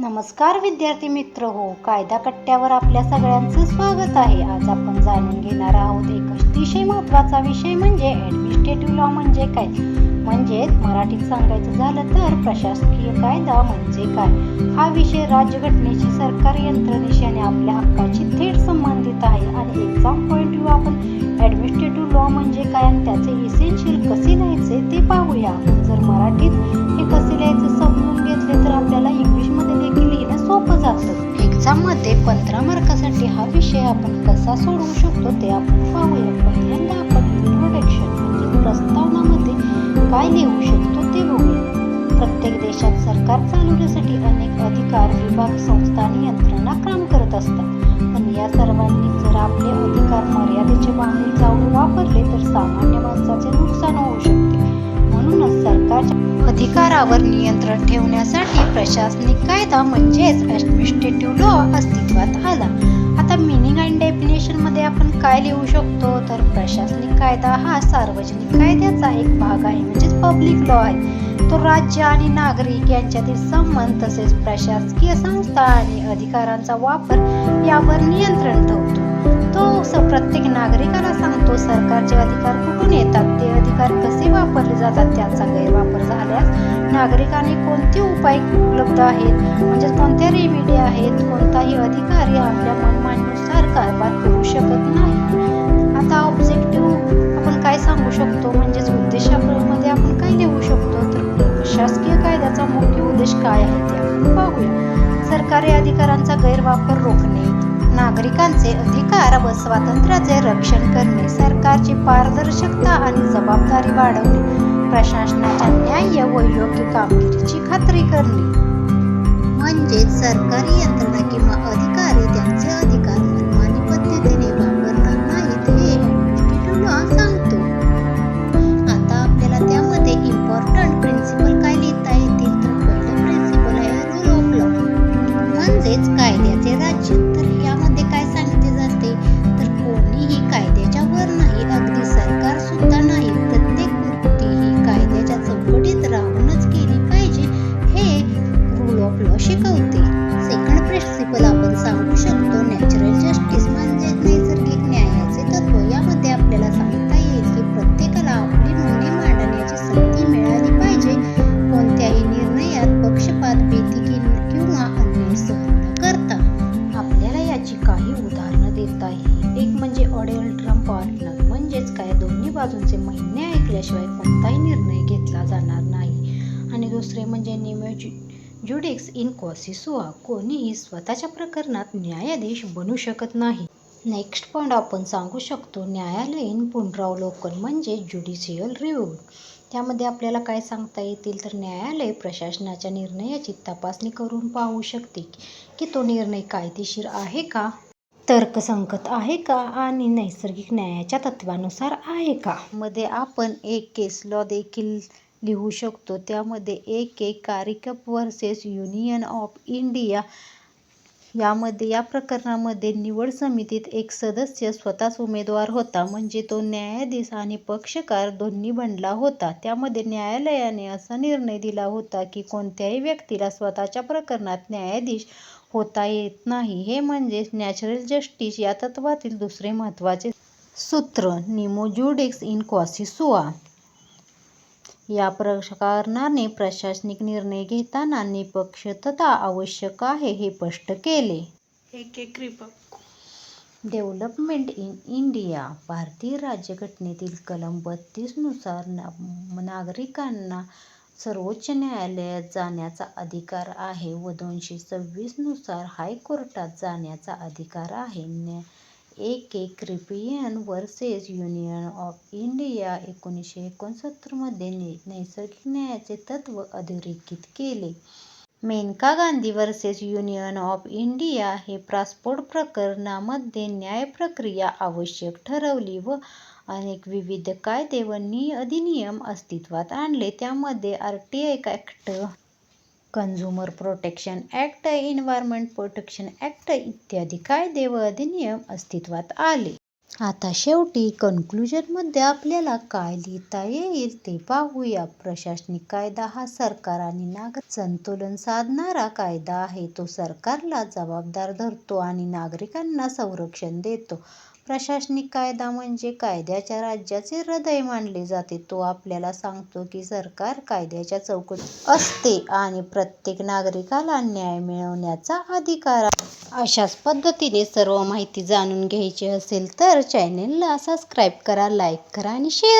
नमस्कार विद्यार्थी मित्र हो कायदा कट्ट्यावर आपल्या सगळ्यांचं स्वागत आहे. आज आपण जाणून घेणार आहोत एक अतिशय महत्त्वाचा विषय म्हणजे ॲडमिनिस्ट्रेटिव्ह लॉ म्हणजे काय? म्हणजेच मराठीत सांगायचं झालं तर प्रशासकीय कायदा म्हणजे काय? हा विषय राज्यघटनेची सरकारी यंत्रणेशी आणि आपल्या हक्काची थेट संबंधित आहे. आणि एक्झाम पॉईंट व्ह्यू आपण ॲडमिनिस्ट्रेटिव्ह लॉ म्हणजे काय आणि त्याचे इसेन्शियल कसे लिहायचे ते पाहूया. आपण जर मराठीत हे कसे लिहायचे समजून घेतले तर आपल्याला इंग्लिश जातं पंधरा मार्कासाठी हा विषय आपण कसा सोडवू शकतो ते आपण पाहूया. पहिल्यांदा आपण इंट्रोडक्शन म्हणजे प्रस्तावनामध्ये काय लिहू शकतो ते बघूया. प्रत्येक देशात सरकार चालवण्यासाठी अनेक अधिकार विभाग संस्था आणि यंत्रणा काम करत असतात. पण या सर्वांनी जर आपले अधिकार मर्यादेच्या बाहेर जाऊन वापरले तर सामान्य माणसाचे नुकसान होऊ शकते. अधिकारावर नियंत्रण ठेवण्यासाठी प्रशासनिक कायदा म्हणजेच ॲडमिनिस्ट्रेटिव्ह लॉ अस्तित्वात आला. आता मिनिंग अँड डेफिनेशनमध्ये आपण काय लिहू शकतो? तर प्रशासनिक कायदा हा सार्वजनिक कायद्याचा एक भाग आहे म्हणजेच पब्लिक लॉ आहे. तो राज्य आणि नागरिक यांच्यातील संबंध तसेच प्रशासकीय संस्था आणि अधिकारांचा वापर यावर नियंत्रण ठेवतो. तो प्रत्येक नागरिकाला सांगतो सरकारचे अधिकार कुठून येतात. ते अधिकार कसे वापरले जातात त्याचा गैरवापर झाल्यास नागरिकांनी कोणते उपाय उपलब्ध आहेत? म्हणजे कोणत्या रेमेडी आहेत? कोणताही अधिकारी आपल्या मनमानीनुसार कारभार करू शकत नाही. आता ऑब्जेक्टिव्ह आपण काय सांगू शकतो? म्हणजेच उद्देशामध्ये आपण काय लिहू शकतो? तर प्रशासकीय कायद्याचा मुख्य उद्देश काय आहे ते आपण पाहूया. सरकारी अधिकारांचा गैरवापर रोखणे नागरिकांचे अधिकार व स्वातंत्र्याचे रक्षण करणे सरकारची पारदर्शकता आणि जबाबदारी वाढवणे प्रशासनाच्या न्याय्य व योग्य कामगिरीची खात्री करणे म्हणजेच सरकारी यंत्रणा किंवा बाजूंचे म्हणणे ऐकल्याशिवाय कोणताही निर्णय घेतला जाणार नाही. आणि दुसरे म्हणजे निमे ज्युडिक्स इन कॉसिसुआ कोणीही स्वतःच्या प्रकरणात न्यायाधीश बनू शकत नाही. नेक्स्ट पॉईंट आपण सांगू शकतो न्यायालयीन पुनरावलोकन म्हणजे ज्युडिशियल रिव्ह्यू. त्यामध्ये आपल्याला काय सांगता येतील? तर न्यायालय प्रशासनाच्या निर्णयाची तपासणी करून पाहू शकते की तो निर्णय कायदेशीर आहे का? तर्कसंगत आहे का आणि नैसर्गिक न्यायाच्या तत्वानुसार आहे का? मध्ये आपण एक केस लॉ देखील लिहू शकतो. त्यामध्ये एक एक कारिकप वर्सेस युनियन ऑफ इंडिया यामध्ये या प्रकरणामध्ये निवड समितीत एक सदस्य स्वतःच उमेदवार होता. म्हणजे तो न्यायाधीश आणि पक्षकार दोन्ही बनला होता. त्यामध्ये न्यायालयाने असा निर्णय दिला होता की कोणत्याही व्यक्तीला स्वतःच्या प्रकरणात न्यायाधीश होता येत नाही. हे म्हणजेच नॅचरल जस्टिस या तत्वातील दुसरे महत्त्वाचे सूत्र निमो ज्युडिक्स इन कॉसिसुआ या प्रकरणाने प्रशासनिक निर्णय घेताना निपक्षता आवश्यक आहे हे स्पष्ट केले. डेव्हलपमेंट इन इंडिया भारतीय राज्यघटनेतील कलम बत्तीसनुसार ना नागरिकांना सर्वोच्च न्यायालयात जाण्याचा अधिकार आहे व दोनशे सव्वीसनुसार हायकोर्टात जाण्याचा अधिकार आहे. न्या एक एक क्रिपियन वर्सेस युनियन ऑफ इंडिया एकोणीसशे एकोणसत्तरमध्ये ने नैसर्गिक न्यायाचे तत्त्व अधोरेखित केले. Maneka Gandhi versus union of India हे पासपोर्ट प्रकरणामध्ये न्यायप्रक्रिया आवश्यक ठरवली व अनेक विविध कायदे व नि अधिनियम अस्तित्वात आणले. त्यामध्ये R T I act consumer protection act environment protection act इत्यादी कायदे व अधिनियम अस्तित्वात आले. आता शेवटी कन्क्लुजनमध्ये आपल्याला काय लिहिता येईल ते पाहूया. प्रशासनिक कायदा हा सरकार आणि नागरिक संतुलन साधणारा कायदा आहे. तो सरकारला जबाबदार धरतो आणि नागरिकांना संरक्षण देतो. प्रशासनिक कायदा म्हणजे कायद्याच्या राज्याचे हृदय मानले जाते. तो आपल्याला सांगतो की सरकार कायद्याच्या चौकटीत असते आणि प्रत्येक नागरिकाला न्याय मिळवण्याचा अधिकार आहे. अशाच पद्धतीने सर्व माहिती जाणून घ्यायची असेल तर चॅनेलला सबस्क्राईब करा लाईक करा आणि शेअर